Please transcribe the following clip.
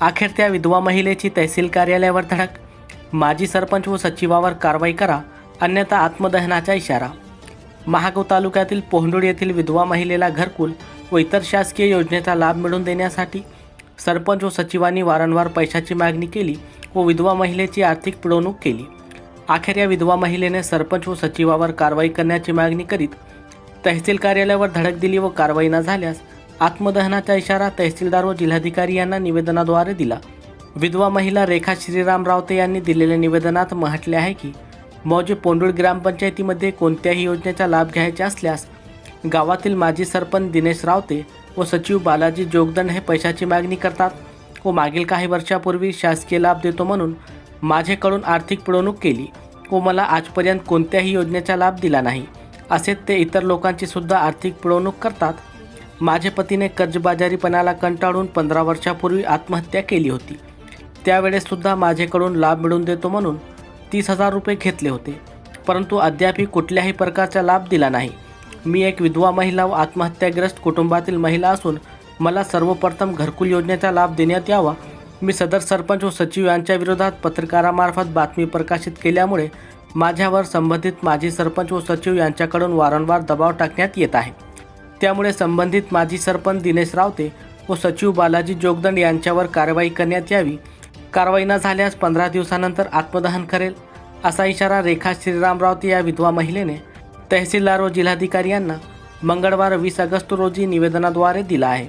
अखेर त्या विधवा महिलेची तहसील कार्यालयावर धडक. माजी सरपंच व सचिवावर कारवाई करा अन्यथा आत्मदहनाचा इशारा. महागाव तालुक्यातील पोहंडूड येथील विधवा महिलेला घरकुल व इतर शासकीय योजनेचा लाभ मिळवून देण्यासाठी सरपंच व सचिवांनी वारंवार पैशाची मागणी केली व विधवा महिलेची आर्थिक पिळवणूक केली. अखेर या विधवा महिलेने सरपंच व सचिवावर कारवाई करण्याची मागणी करीत तहसील कार्यालयावर धडक दिली व कारवाई न झाल्यास आत्मदहनाचा इशारा तहसीलदार व जिल्हाधिकारी यांना निवेदनाद्वारे दिला. विधवा महिला रेखा श्रीराम रावते यांनी दिलेल्या निवेदनात म्हटले आहे की मौजे पोंडुळ ग्रामपंचायतीमध्ये कोणत्याही योजनेचा लाभ घ्यायचा असल्यास गावातील माजी सरपंच दिनेश रावते व सचिव बालाजी जोगदंड हे पैशाची मागणी करतात व मागील काही वर्षापूर्वी शासकीय लाभ देतो म्हणून माझ्याकडून आर्थिक पिळवणूक केली व मला आजपर्यंत कोणत्याही योजनेचा लाभ दिला नाही. असे ते इतर लोकांची सुद्धा आर्थिक पिळवणूक करतात माझ्या पतीने कर्जबाजारीपणाला कंटाळून पंधरा वर्षापूर्वी आत्महत्या केली होती. त्यावेळेससुद्धा माझ्याकडून लाभ मिळवून देतो म्हणून तीस हजार रुपये घेतले होते. परंतु अद्यापही कुठल्याही प्रकारचा लाभ दिला नाही. मी एक विधवा महिला व आत्महत्याग्रस्त कुटुंबातील महिला असून मला सर्वप्रथम घरकुल योजनेचा लाभ देण्यात यावा. मी सदर सरपंच व सचिव यांच्या विरोधात पत्रकारामार्फत बातमी प्रकाशित केल्यामुळे माझ्यावर संबंधित माजी सरपंच व सचिव यांच्याकडून वारंवार दबाव टाकण्यात येत आहे. त्यामुळे संबंधित माजी सरपंच दिनेश रावते व सचिव बालाजी जोगदंड यांच्यावर कारवाई करण्यात यावी. कारवाई न झाल्यास पंधरा दिवसानंतर आत्मदहन करेल असा इशारा रेखा श्रीराम रावते या विधवा महिलेने तहसीलदार व जिल्हाधिकारी यांना मंगळवार वीस ऑगस्ट रोजी निवेदनाद्वारे दिला आहे.